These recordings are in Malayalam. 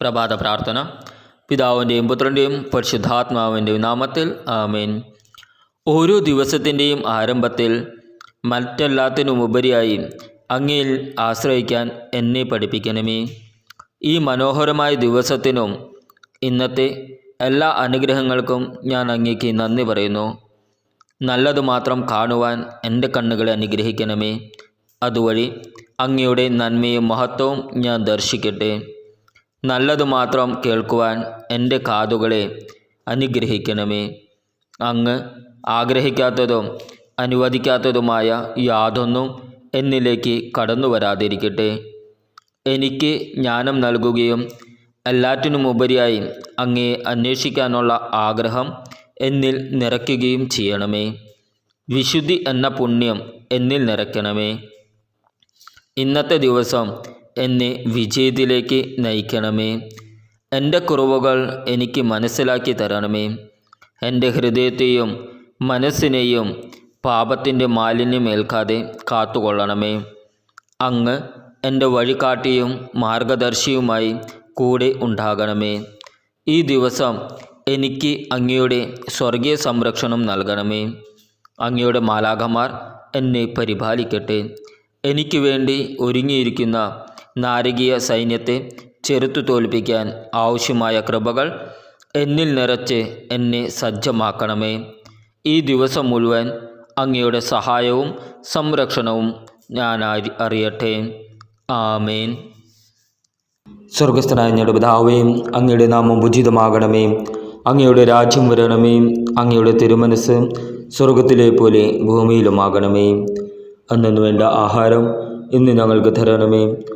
പ്രഭാത പ്രാർത്ഥന. പിതാവിന്റെയും പുത്രന്റെയും പരിശുദ്ധാത്മാവിന്റെയും നാമത്തിൽ ആമേൻ. ഓരോ ദിവസത്തിന്റെയും ആരംഭത്തിൽ മറ്റെല്ലാത്തിനുമുപരിയായി അങ്ങയിൽ ആശ്രയിക്കാൻ എന്നെ പഠിപ്പിക്കണമേ. ഈ മനോഹരമായ ദിവസത്തിനും ഇന്നത്തെ എല്ലാ അനുഗ്രഹങ്ങൾക്കും ഞാൻ അങ്ങേക്ക് നന്ദി പറയുന്നു. നല്ലത് മാത്രം കാണുവാൻ എന്റെ കണ്ണുകളെ അനുഗ്രഹിക്കണമേ. അതുവഴി അങ്ങയുടെ നന്മയും മഹത്വവും ഞാൻ ദർശിക്കട്ടെ. നല്ലത് മാത്രം കേൾക്കുവാൻ എന്റെ കാതുകളെ അനുഗ്രഹിക്കണമേ. അങ്ങ് ആഗ്രഹിക്കാത്തതും അനുവദിക്കാത്തതുമായ യാതൊന്നും എന്നിലേക്ക് കടന്നു വരാതിരിക്കട്ടെ. എനിക്ക് ജ്ഞാനം നൽകുകയും എല്ലാറ്റിനുമുപരിയായി അങ്ങേ അന്വേഷിക്കാനുള്ള ആഗ്രഹം എന്നിൽ നിറയ്ക്കുകയും ചെയ്യണമേ. വിശുദ്ധി എന്ന പുണ്യം എന്നിൽ നിറയ്ക്കണമേ. ഇന്നത്തെ ദിവസം എന്നെ വിജയത്തിലേക്ക് നയിക്കണമേ. എന്റെ കുറവുകൾ എനിക്ക് മനസ്സിലാക്കി തരണമേ. എന്റെ ഹൃദയത്തെയും മനസ്സിനെയും പാപത്തിന്റെ മാലിന്യമേൽക്കാതെ കാത്തുകൊള്ളണമേ. അങ്ങ് എന്റെ വഴികാട്ടിയും മാർഗദർശിയുമായി കൂടെ ഉണ്ടാകണമേ. ഈ ദിവസം എനിക്ക് അങ്ങയുടെ സ്വർഗീയ സംരക്ഷണം നൽകണമേ. അങ്ങയുടെ മാലാഖമാർ എന്നെ പരിപാലിക്കട്ടെ. എനിക്ക് വേണ്ടി ഒരുങ്ങിയിരിക്കുന്ന നാരകീയ സൈന്യത്തെ ചെറുത്തു തോൽപ്പിക്കാൻ ആവശ്യമായ കൃപകൾ എന്നിൽ നിറച്ച് എന്നെ സജ്ജമാക്കണമേ. ഈ ദിവസം മുഴുവൻ അങ്ങയുടെ സഹായവും സംരക്ഷണവും ഞാൻ അറിയട്ടെ. ആമേൻ. സ്വർഗസ്ഥനായ ഞങ്ങളുടെ പിതാവേയും അങ്ങയുടെ നാമം ഉചിതമാകണമേ. അങ്ങയുടെ രാജ്യം വരണമേ. അങ്ങയുടെ തിരുമനസ് സ്വർഗത്തിലെ പോലെ ഭൂമിയിലുമാകണമേ. അന്നു വേണ്ട ആഹാരം ഇന്ന് ഞങ്ങൾക്ക് തരണമേ.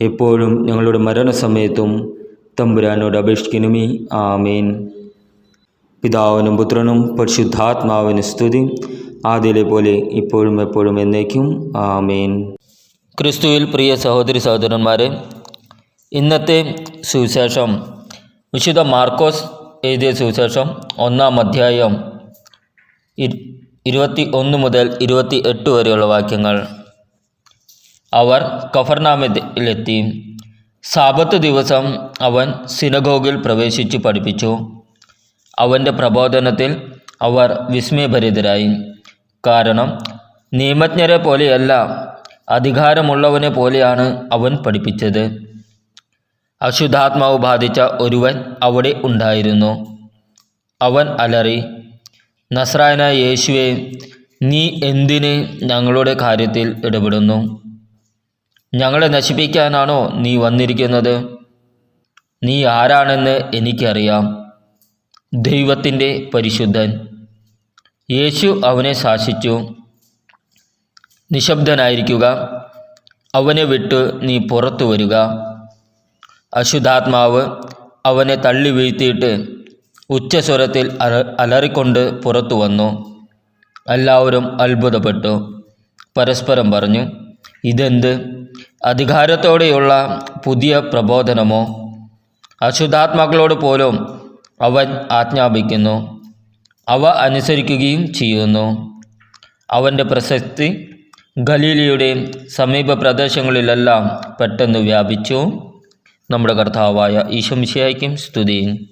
എപ്പോഴും ഞങ്ങളുടെ മരണസമയത്തും തമ്പുരാനോട് അപേക്ഷിക്കണമേ. ആമേൻ. പിതാവിനും പുത്രനും പരിശുദ്ധാത്മാവിന് സ്തുതി. ആദ്യയിലെ പോലെ ഇപ്പോഴും എപ്പോഴും എന്നേക്കും. ആമേൻ. ക്രിസ്തുവിൽ പ്രിയ സഹോദരി സഹോദരന്മാരെ ഇന്നത്തെ സുവിശേഷം വിശുദ്ധ മാർക്കോസ് എഴുതിയ സുവിശേഷം ഒന്നാം അധ്യായം ഇരു- ഇരുപത്തി ഒന്ന് മുതൽ ഇരുപത്തി എട്ട് വരെയുള്ള വാക്യങ്ങൾ. അവർ കഫർനാമത്തിലെത്തി സാപത്ത് ദിവസം അവൻ സിനഗോഗിൽ പ്രവേശിച്ച് പഠിപ്പിച്ചു. അവന്റെ പ്രബോധനത്തിൽ അവർ വിസ്മയഭരിതരായി. കാരണം നിയമജ്ഞരെ പോലെയല്ല അധികാരമുള്ളവനെ പോലെയാണ് അവൻ പഠിപ്പിച്ചത്. അശുദ്ധാത്മാവ് ബാധിച്ച ഒരുവൻ അവിടെ ഉണ്ടായിരുന്നു. അവൻ അലറി നസ്രായന യേശുവെ നീ എന്തിന് ഞങ്ങളുടെ കാര്യത്തിൽ ഇടപെടുന്നു? ഞങ്ങളെ നശിപ്പിക്കാനാണോ നീ വന്നിരിക്കുന്നത്? നീ ആരാണെന്ന് എനിക്കറിയാം. ദൈവത്തിന്റെ പരിശുദ്ധൻ. യേശു അവനെ ശാസിച്ചു. നിശബ്ദനായിരിക്കുക. അവനെ വിട്ട് നീ പുറത്തു വരിക. അശുദ്ധാത്മാവ് അവനെ തള്ളി വീഴ്ത്തിയിട്ട് ഉച്ചസ്വരത്തിൽ അലറിക്കൊണ്ട് പുറത്തു വന്നു. എല്ലാവരും അത്ഭുതപ്പെട്ടു. പരസ്പരം പറഞ്ഞു ഇതെന്ത്? അധികാരത്തോടെയുള്ള പുതിയ പ്രബോധനമോ? അശുദ്ധാത്മാക്കളോട് പോലും അവൻ ആജ്ഞാപിക്കുന്നു. അവ അനുസരിക്കുകയും ചെയ്യുന്നു. അവന്റെ പ്രശസ്തി ഗലീലിയുടെ സമീപ പ്രദേശങ്ങളിലെല്ലാം പെട്ടെന്ന് വ്യാപിച്ചു. നമ്മുടെ കർത്താവായ ഈശംശയായിരിക്കും സ്തുതി